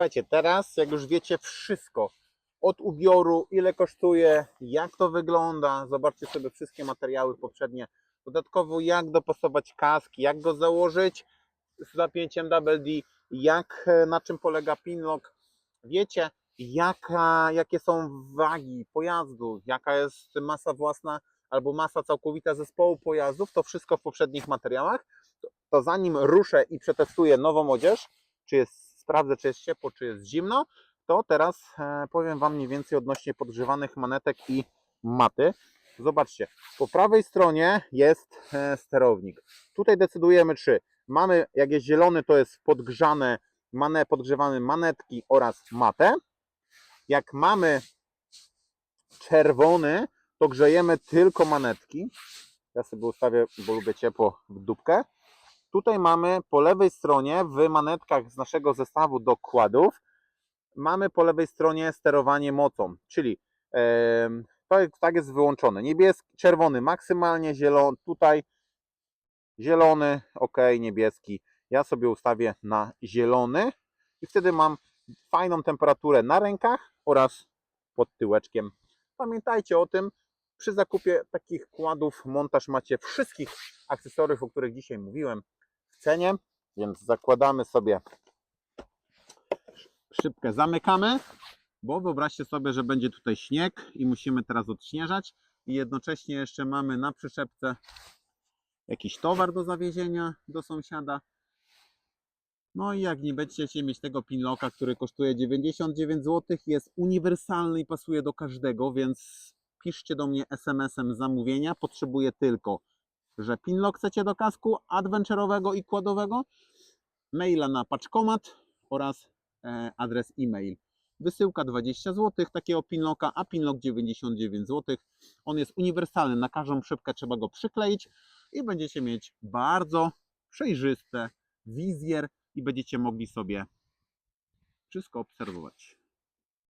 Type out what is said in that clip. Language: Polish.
Słuchajcie, teraz jak już wiecie wszystko od ubioru, ile kosztuje, jak to wygląda, zobaczcie sobie wszystkie materiały poprzednie. Dodatkowo jak dopasować kask, jak go założyć z zapięciem Double D, jak, e, na czym polega pinlock. Wiecie, jaka, jakie są wagi pojazdu, jaka jest masa własna albo masa całkowita zespołu pojazdów, to wszystko w poprzednich materiałach. To, to zanim ruszę i przetestuję nową odzież, czy jest, sprawdzę, czy jest ciepło, czy jest zimno, to teraz e, powiem Wam mniej więcej odnośnie podgrzewanych manetek i maty. Zobaczcie, po prawej stronie jest e, sterownik. Tutaj decydujemy, czy mamy, jak jest zielony, to jest podgrzane, mane, podgrzewane manetki oraz matę. Jak mamy czerwony, to grzejemy tylko manetki. Ja sobie ustawię, bo lubię ciepło, w dupkę. Tutaj mamy po lewej stronie w manetkach z naszego zestawu dokładów mamy po lewej stronie sterowanie mocą, czyli to tak jest wyłączone. Niebieski, czerwony maksymalnie, zielony tutaj zielony, ok, niebieski. Ja sobie ustawię na zielony i wtedy mam fajną temperaturę na rękach oraz pod tyłeczkiem. Pamiętajcie o tym, przy zakupie takich kładów montaż macie wszystkich akcesoriów, o których dzisiaj mówiłem cenie, więc zakładamy sobie szybkę zamykamy, bo wyobraźcie sobie, że będzie tutaj śnieg i musimy teraz odśnieżać i jednocześnie jeszcze mamy na przyczepce jakiś towar do zawiezienia do sąsiada. No i jak nie będziecie mieć tego pinlocka, który kosztuje 99 zł, jest uniwersalny i pasuje do każdego, więc piszcie do mnie SMS-em zamówienia. Potrzebuję tylko, że pinlock chcecie do kasku adventure'owego i kładowego, maila na paczkomat oraz e, adres e-mail. Wysyłka 20 zł, takiego pinlocka, a pinlock 99 zł. On jest uniwersalny, na każdą szybkę trzeba go przykleić i będziecie mieć bardzo przejrzyste wizjer i będziecie mogli sobie wszystko obserwować.